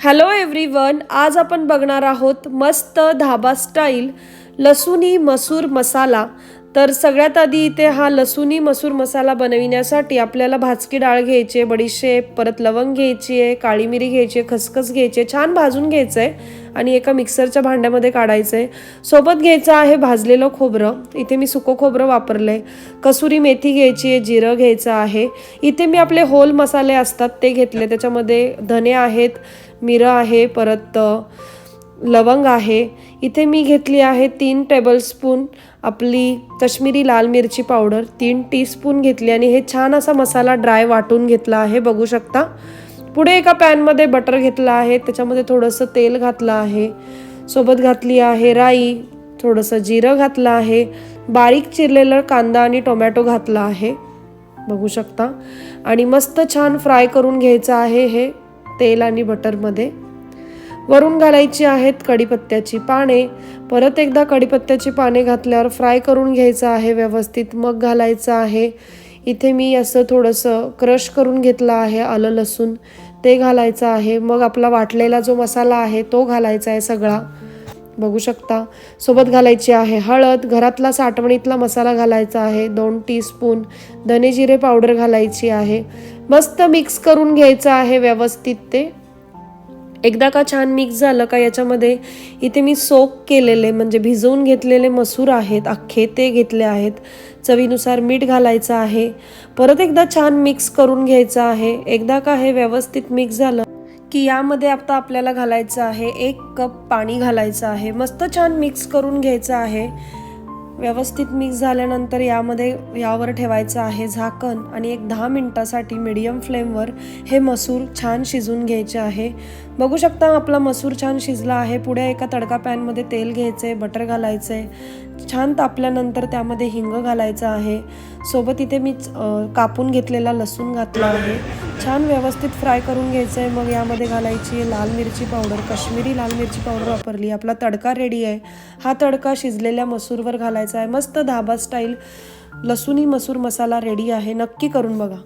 Hello everyone आज आपण बघणार आहोत मस्त धाबा स्टाईल लसुनी मसूर मसाला. तर सगळ्यात आधी इथे हा लसुनी मसूर मसाला बनविण्यासाठी आपल्याला भाजकी डाळ घ्यायची आहे बडीशेप परत लवंग घ्यायची आहे काळी मिरी घ्यायची आहे खसखस घ्यायची आहे छान भाजून घ्यायचं आहे आणि एका मिक्सरच्या भांड्यामध्ये काढायचं आहे. सोबत घ्यायचं आहे भाजलेलं खोबरं. इथे मी सुकं खोबरं वापरलं आहे कसुरी मेथी घ्यायची आहे जिरं घ्यायचं आहे. इथे मी आपले होल मसाले असतात ते घेतले. त्याच्यामध्ये धने आहेत मिरं आहे परत लवंग आहे. इथे मी घेतली आहे तीन टेबलस्पून आपली कश्मीरी लाल मिरची पावडर तीन टीस्पून घेतली आणि हे छान असा मसाला ड्राय वाटून घेतला आहे बघू शकता. पुढे एका पॅनमध्ये बटर घेतलं आहे त्याच्यामध्ये थोडंसं तेल घातलं आहे. सोबत घातली आहे राई थोडंसं जिरं घातलं आहे. बारीक चिरलेलं कांदा आणि टोमॅटो घातला आहे बघू शकता. आणि मस्त छान फ्राय करून घ्यायचं आहे हे तेल आणि बटरमध्ये वरून घालायची आहेत कढीपत्त्याची पाने. परत एकदा कढीपत्त्याची पाने घातल्यावर फ्राय करून घ्यायचं आहे व्यवस्थित मग घालायचं आहे. इथे मी असं थोडंसं क्रश करून घेतलं आहे आलं लसूण. ते घालायचं आहे. मग आपला वाटलेला जो मसाला आहे तो घालायचा आहे सगळा. बघू शकता. सोबत घालायची आहे हळद. घरातला साठवणीतला मसाला घालायचा आहे. दोन टीस्पून धने जिरे पावडर घालायची आहे. मस्त मिक्स करून घ्यायचं आहे व्यवस्थित ते. एकदा का छान मिक्स झालं का याच्यामध्ये इथे मी सोक केलेले म्हणजे भिजवून घेतलेले मसूर आहेत अख्खे ते घेतले आहेत. चवीनुसार मीठ घालायचं आहे. परत एकदा छान मिक्स करून घ्यायचं आहे. एकदा का हे व्यवस्थित मिक्स झालं की यामध्ये आता आपल्याला घालायचं आहे एक कप पाणी घालायचं आहे. मस्त छान मिक्स करून घ्यायचं आहे. व्यवस्थित मिक्स झाल्यानंतर यामध्ये यावर ठेवायचं आहे झाकण आणि एक दहा मिनटासाठी मीडियम फ्लेमवर हे मसूर छान शिजून घ्यायचे आहे. बघू शकता आपला मसूर छान शिजला आहे. पुढे एका तडका पॅनमध्ये तेल घ्यायचं आहे बटर घालायचं आहे छान तापल्यानंतर त्यामध्ये हिंग घालायचं आहे. सोबत इथे मी कापून घेतलेला लसूण घातला आहे. छान व्यवस्थित फ्राय करून घ्यायचं आहे मग यामध्ये घालायची लाल मिरची पावडर काश्मीरी लाल मिरची पावडर वापरली. आपला तडका रेडी आहे. हा तडका शिजलेल्या मसूरवर घालायचा आहे. मस्त धाबा स्टाईल लसुनी मसूर मसाला रेडी आहे. नक्की करून बघा.